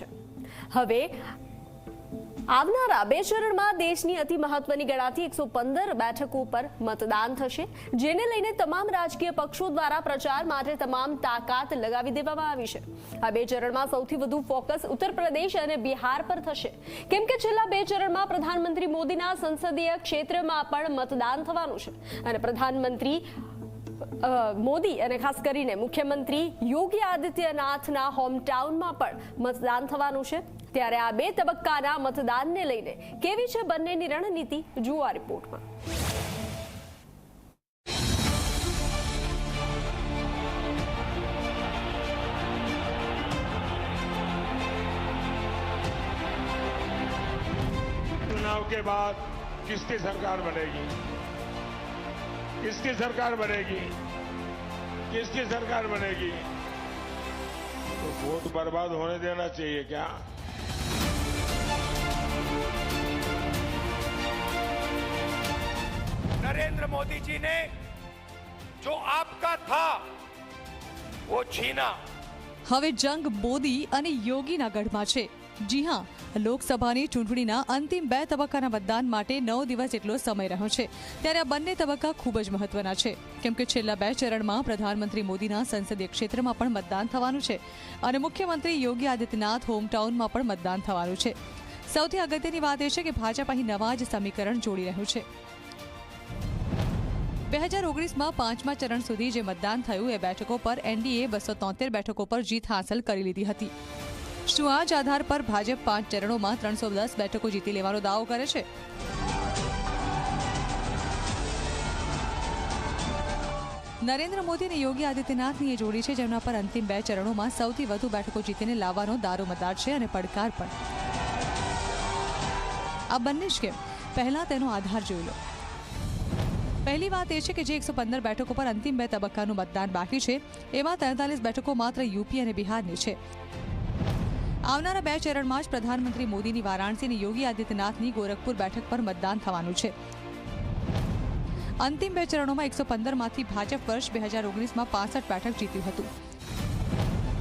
રહ્યા છે. હવે, આવનારા બે ચરણમાં દેશની અતિ મહત્વની ગણાતી એકસો પંદર બેઠકો પર મતદાન થશે, જેને લઈને તમામ રાજકીય પક્ષો દ્વારા પ્રચાર માટે તમામ તાકાત લગાવી દેવામાં આવી છે. આ બે ચરણમાં સૌથી વધુ ફોકસ ઉત્તર પ્રદેશ અને બિહાર પર થશે. કેમ કે છેલ્લા બે ચરણમાં પ્રધાનમંત્રી મોદીના સંસદીય ક્ષેત્રમાં પણ મતદાન થવાનું છે. અને પ્રધાનમંત્રી મોદી અને ખાસ કરીને મુખ્યમંત્રી યોગી આદિત્યનાથના હોમટાઉનમાં પણ મતદાન થવાનું છે ત્યારે આ બે તબક્કાના મતદાનને લઈને કેવી છે બંનેની રણનીતિ જુઓ આ રિપોર્ટમાં चुनाव के बाद किसकी सरकार बनेगी किसकी सरकार बनेगी किसकी सरकार बनेगी तो वोट बर्बाद होने देना चाहिए क्या नरेंद्र मोदी जी ने जो आपका था वो छीना હવે જંગ મોદી અને યોગીના ગઢમાં છે જી હા, લોકસભાની ચૂંટણીના અંતિમ બે તબક્કાના મતદાન માટે નવ દિવસ જેટલો સમય રહ્યો છે. ત્યારે આ બંને તબક્કા ખૂબ જ મહત્વના છે. કેમ કે છેલ્લા બે ચરણમાં પ્રધાનમંત્રી મોદીના સંસદીય ક્ષેત્રમાં પણ મતદાન થવાનું છે અને મુખ્યમંત્રી યોગી આદિત્યનાથ હોમટાઉનમાં પણ મતદાન થવાનું છે. સૌથી અગત્યની વાત એ છે કે ભાજપ અહીં નવા જ સમીકરણ જોડી રહ્યું છે. બે હજાર ઓગણીસમાં પાંચમા ચરણ સુધી જે મતદાન થયું એ બેઠકો પર એનડીએ બસો તોતેર બેઠકો પર જીત હાંસલ કરી લીધી હતી. શું આ જ આધાર પર ભાજપ પાંચ ચરણોમાં ત્રણસો દસ બેઠકો જીતી લેવાનો દાવો કરે છે? નરેન્દ્ર મોદી અને યોગી આદિત્યનાથની એ જોડી છે જેમના પર અંતિમ બે ચરણોમાં સૌથી વધુ બેઠકો જીતીને લાવવાનો દારોમદાર છે અને પડકાર પણ. આ બંને જ કેમ? પહેલા તેનો આધાર જોઈ લો. પહેલી વાત એ છે કે જે એકસો પંદર બેઠકો પર અંતિમ બે તબક્કાનું મતદાન બાકી છે, એમાં તેતાલીસ બેઠકો માત્ર યુપી અને બિહારની છે. આવનારા બે ચરણમાં જ પ્રધાનમંત્રી મોદીની વારાણસી અને યોગી આદિત્યનાથની ગોરખપુર બેઠક પર મતદાન થવાનું છે. અંતિમ બે ચરણોમાં એકસો પંદરમાંથી ભાજપ વર્ષ બે હજાર ઓગણીસમાં પાસઠ બેઠક જીત્યું હતું.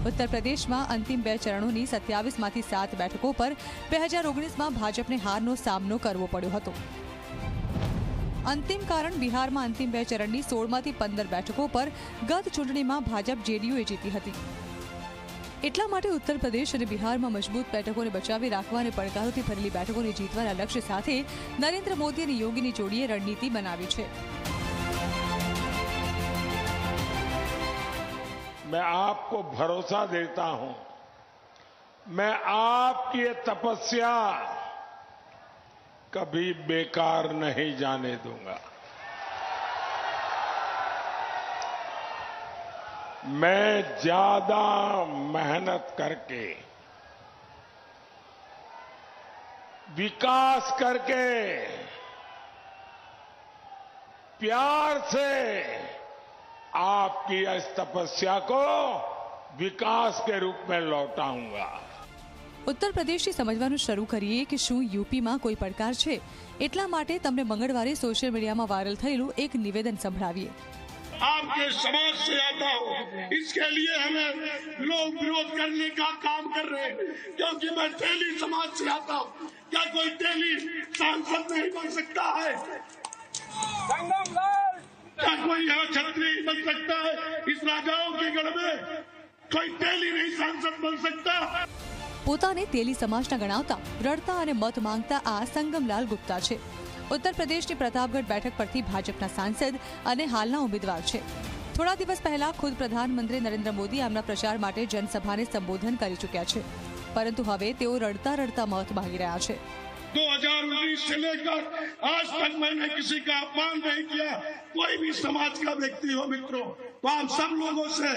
ઉત્તર પ્રદેશમાં અંતિમ બે ચરણોની સત્યાવીસમાંથી સાત બેઠકો પર બે હજાર ઓગણીસમાં ભાજપને હારનો સામનો કરવો પડ્યો હતો. અંતિમ કારણ બિહારમાં અંતિમ બે ચરણની સોળમાંથી પંદર બેઠકો પર ગત ચૂંટણીમાં ભાજપ જેડીયુએ જીતી હતી. એટલા માટે ઉત્તર પ્રદેશ અને બિહારમાં મજબૂત બેઠકોને બચાવી રાખવા અને પડકારોથી ભરેલી બેઠકોને જીતવાના લક્ષ્ય સાથે નરેન્દ્ર મોદી અને યોગીની જોડીએ રણનીતિ બનાવી છે मैं आपको भरोसा देता हूं मैं आपकी ये तपस्या कभी बेकार नहीं जाने दूंगा मैं ज्यादा मेहनत करके विकास करके प्यार से आपकी इस तपस्या को विकास के रूप में लौटाऊंगा ઉત્તર પ્રદેશથી સમજવાનું શરૂ કરીએ કે શું યુપીમાં કોઈ પડકાર છે એટલા માટે તમને મંગળવારે સોશિયલ મીડિયામાં વાયરલ થયેલું એક નિવેદન સંભળાવીએ आपके समाज से आता हो इसके लिए हमें लोग विरोध करने का काम कर रहे हैं क्योंकि मैं तेली समाज से आता हूँ क्या कोई तेली सांसद नहीं बन सकता है क्या कोई यहाँ छत्री बन सकता है इस राजाओं के गढ़ में कोई तेली नहीं सांसद बन सकता પોતાને તેલી સમાજના ગણાવતા રડતા અને મત માંગતા આ સંગમલાલ ગુપ્તા છે ઉત્તર પ્રદેશની પ્રતાપગઢ બેઠક પરથી ભાજપના સાંસદ અને હાલના ઉમેદવાર છે. થોડા દિવસ પહેલા ખુદ પ્રધાનમંત્રી નરેન્દ્ર મોદી આમના પ્રચાર માટે જનસભાને સંબોધન કરી ચૂક્યા છે. પરંતુ હવે તેઓ રડતા રડતા મત માંગી રહ્યા છે. 2019 से लेकर आज तक मैंने किसी का अपमान नहीं किया कोई भी समाज का व्यक्ति हो मित्रों तो आप सब लोगों से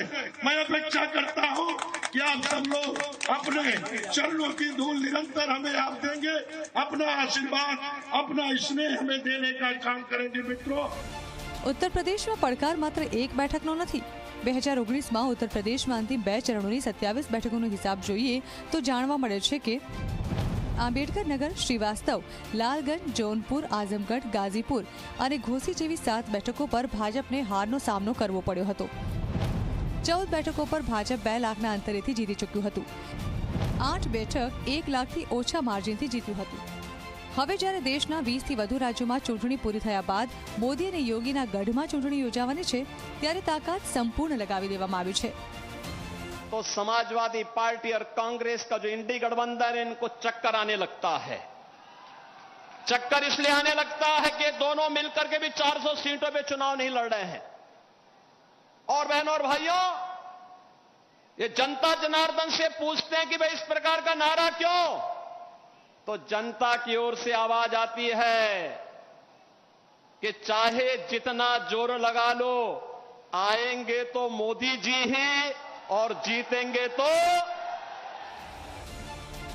मैं अपेक्षा करता हूं कि आप सब लोग अपने चरणों की धूल निरंतर हमें आप देंगे अपना आशीर्वाद अपना स्नेह हमें देने का काम करेंगे मित्रों ઉત્તર પ્રદેશમાં પડકાર માત્ર એક બેઠકનો નથી બે હજાર ઓગણીસમાં ઉત્તર પ્રદેશમાં અંતિમ બે ચરણોની સત્યાવીસ બેઠકોનો હિસાબ જોઈએ તો જાણવા મળે છે કે આંબેડકર નગર, શ્રીવાસ્તવ, લાલગંજ, જોનપુર, આઝમગઢ, ગાઝીપુર અને ઘોસી જેવી સાત બેઠકો પર ભાજપને હારનો સામનો કરવો પડ્યો હતો. ચૌદ બેઠકો પર ભાજપ બે લાખના અંતરેથી જીતી ચૂક્યું હતું. આઠ બેઠક એક લાખથી ઓછા માર્જિનથી જીત્યું હતું. હવે જ્યારે દેશના વીસથી વધુ રાજ્યોમાં ચૂંટણી પૂરી થયા બાદ મોદી અને યોગીના ગઢમાં ચૂંટણી યોજાવાની છે, ત્યારે તાકાત સંપૂર્ણ લગાવી દેવામાં આવી છે. तो समाजवादी पार्टी और कांग्रेस का जो इंडी गठबंधन है, इनको चक्कर आने लगता है। चक्कर इसलिए आने लगता है कि दोनों मिलकर के भी 400 सीटों पे चुनाव नहीं लड़ रहे हैं। और बहनों और भाइयों, ये जनता जनार्दन से पूछते हैं कि भाई इस प्रकार का नारा क्यों? तो जनता की ओर से आवाज़ आती है कि चाहे जितना ज़ोर लगा लो, आएँगे तो मोदी जी ही और जीतेंगे तो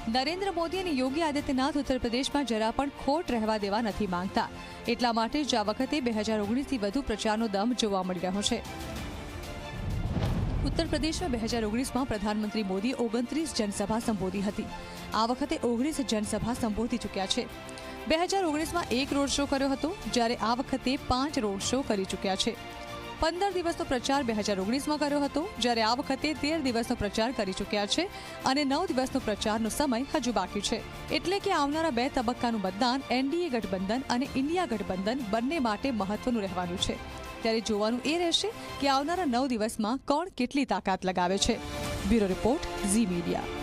નરેન્દ્ર મોદી અને યોગી આદિત્યનાથ ઉત્તર પ્રદેશમાં જરા પણ ખોટ રહેવા દેવા નથી માંગતા એટલા માટે જ આ વખતે બે હજાર ઓગણીસથી વધુ પ્રચારનો દમ જોવા મળી રહ્યો છે ઉત્તર પ્રદેશમાં બે હજાર ઓગણીસમાં પ્રધાનમંત્રી મોદી ઓગણત્રીસ જનસભા સંબોધી હતી આ વખતે ઓગણીસ જનસભા સંબોધી ચૂક્યા છે બે હજાર ઓગણીસમાં એક રોડ શો કર્યો હતો જ્યારે આ વખતે પાંચ રોડ શો કરી ચૂક્યા છે પંદર દિવસનો પ્રચાર બે હજાર ઓગણીસમાં કર્યો હતો, જ્યારે આ વખતે તેર દિવસનો પ્રચાર કરી ચૂક્યા છે અને નવ દિવસનો પ્રચારનો સમય હજુ બાકી છે. એટલે કે આવનારા બે તબક્કાનું મતદાન એનડીએ ગઠબંધન અને ઇન્ડિયા ગઠબંધન બંને માટે મહત્વનું રહેવાનું છે. ત્યારે જોવાનું એ રહેશે કે આવનારા નવ દિવસમાં કોણ કેટલી તાકાત લગાવે છે. Bureau report Zee media.